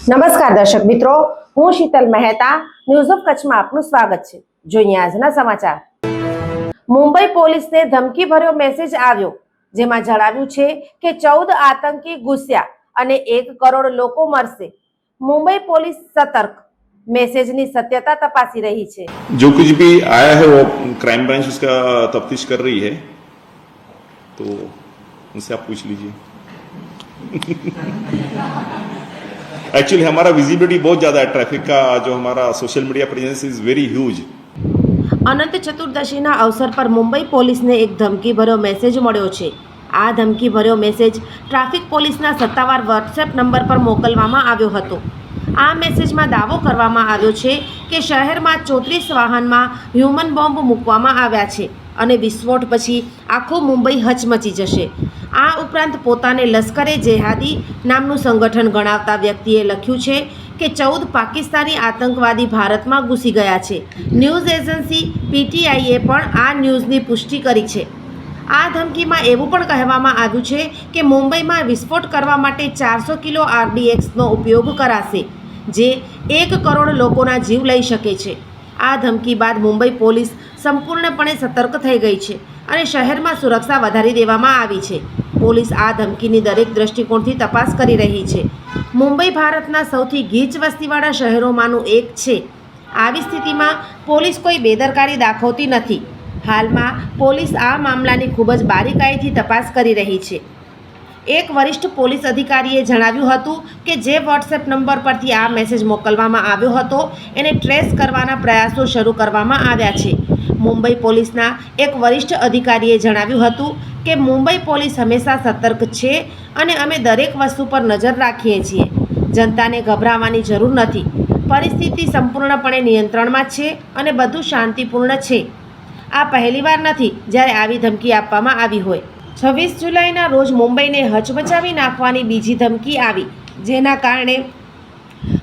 નમસ્કાર દર્શક મિત્રો હું શીતલ મહેતા ન્યૂઝ ઓફ કચ્છમાં આપનું સ્વાગત છે જોઈએ આજના સમાચાર મુંબઈ પોલીસને ધમકી ભર્યો મેસેજ આવ્યો જેમાં જણાવ્યું છે કે ચૌદ આતંકી ઘૂસ્યા અને એક કરોડ લોકો મરશે મુંબઈ પોલીસ સતર્ક મેસેજની સત્યતા તપાસી રહી છે जो कुछ भी आया है वो क्राइम ब्रांच उसका तफ्तीश कर रही है तो उनसे आप पूछ लीजिए एक्चुअली हमारा विजिबिलिटी बहुत ज़्यादा है ट्रैफिक का जो हमारा social media presence is very huge અનંત ચતુર્દશીના અવસર પર મુંબઈ પોલીસને એક ધમકી ભર્યો મેસેજ મળ્યો છે આ ધમકી ભર્યો મેસેજ ટ્રાફિક પોલીસના સત્તાવાર વોટ્સએપ નંબર પર મોકલવામાં આવ્યો હતો આ મેસેજમાં દાવો કરવામાં આવ્યો છે કે શહેરમાં ચોત્રીસ વાહનમાં હ્યુમન બોમ્બ મૂકવામાં આવ્યા છે અને વિસ્ફોટ પછી આખું મુંબઈ હચમચી જશે. આ ઉપરાંત પોતાને લશ્કરે જેહાદી નામનું સંગઠન ગણાવતા વ્યક્તિએ લખ્યું છે કે ચૌદ પાકિસ્તાની આતંકવાદી ભારતમાં ઘૂસી ગયા છે. ન્યૂઝ એજન્સી પીટીઆઈએ પણ આ ન્યૂઝની પુષ્ટિ કરી છે. આ ધમકીમાં એવું પણ કહેવામાં આવ્યું છે કે મુંબઈમાં વિસ્ફોટ કરવા માટે ચારસો કિલો આરડીએક્સનો ઉપયોગ કરાશે, જે એક કરોડ લોકોના જીવ લઈ શકે છે. આ ધમકી બાદ મુંબઈ પોલીસ સંપૂર્ણપણે સતર્ક થઈ ગઈ છે અને શહેરમાં સુરક્ષા વધારી દેવામાં આવી છે. પોલીસ આ ધમકીની દરેક દ્રષ્ટિકોણથી તપાસ કરી રહી છે. મુંબઈ ભારતના સૌથી ગીચ વસ્તીવાળા શહેરોમાંનું એક છે. આવી સ્થિતિમાં પોલીસ કોઈ બેદરકારી દાખવતી નથી. હાલમાં પોલીસ આ મામલાની ખૂબ જ બારીકાઈથી તપાસ કરી રહી છે. એક વરિષ્ઠ પોલીસ અધિકારીએ જણાવ્યું હતું કે જે વોટ્સએપ નંબર પરથી આ મેસેજ મોકલવામાં આવ્યો હતો, એને ટ્રેસ કરવાના પ્રયાસો શરૂ કરવામાં આવ્યા છે. મુંબઈ પોલીસના એક વરિષ્ઠ અધિકારીએ જણાવ્યું હતું કે મુંબઈ પોલીસ હંમેશા સતર્ક છે અને અમે દરેક વસ્તુ પર નજર રાખીએ છીએ. જનતાને ગભરાવાની જરૂર નથી. પરિસ્થિતિ સંપૂર્ણપણે નિયંત્રણમાં છે અને બધું શાંતિપૂર્ણ છે. આ પહેલીવાર નથી જ્યારે આવી ધમકી આપવામાં આવી હોય. છવ્વીસ જુલાઈના રોજ મુંબઈને હચમચાવી નાખવાની બીજી ધમકી આવી, જેના કારણે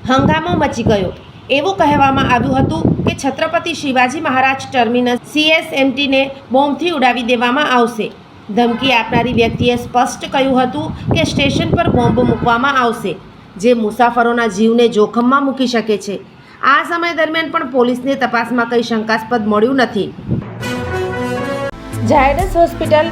હંગામો મચી ગયો. એવું કહેવામાં આવ્યું હતું કે છત્રપતિ શિવાજી મહારાજ ટર્મિનસ સીએસએમટીને બોમ્બથી ઉડાવી દેવામાં આવશે. ધમકી આપનારી વ્યક્તિએ સ્પષ્ટ કહ્યું હતું કે સ્ટેશન પર બોમ્બ મૂકવામાં આવશે, જે મુસાફરોના જીવને જોખમમાં મૂકી શકે છે. આ સમય દરમિયાન પણ પોલીસને તપાસમાં કંઈ શંકાસ્પદ મળ્યું નથી. ઝાયડસ હોસ્પિટલ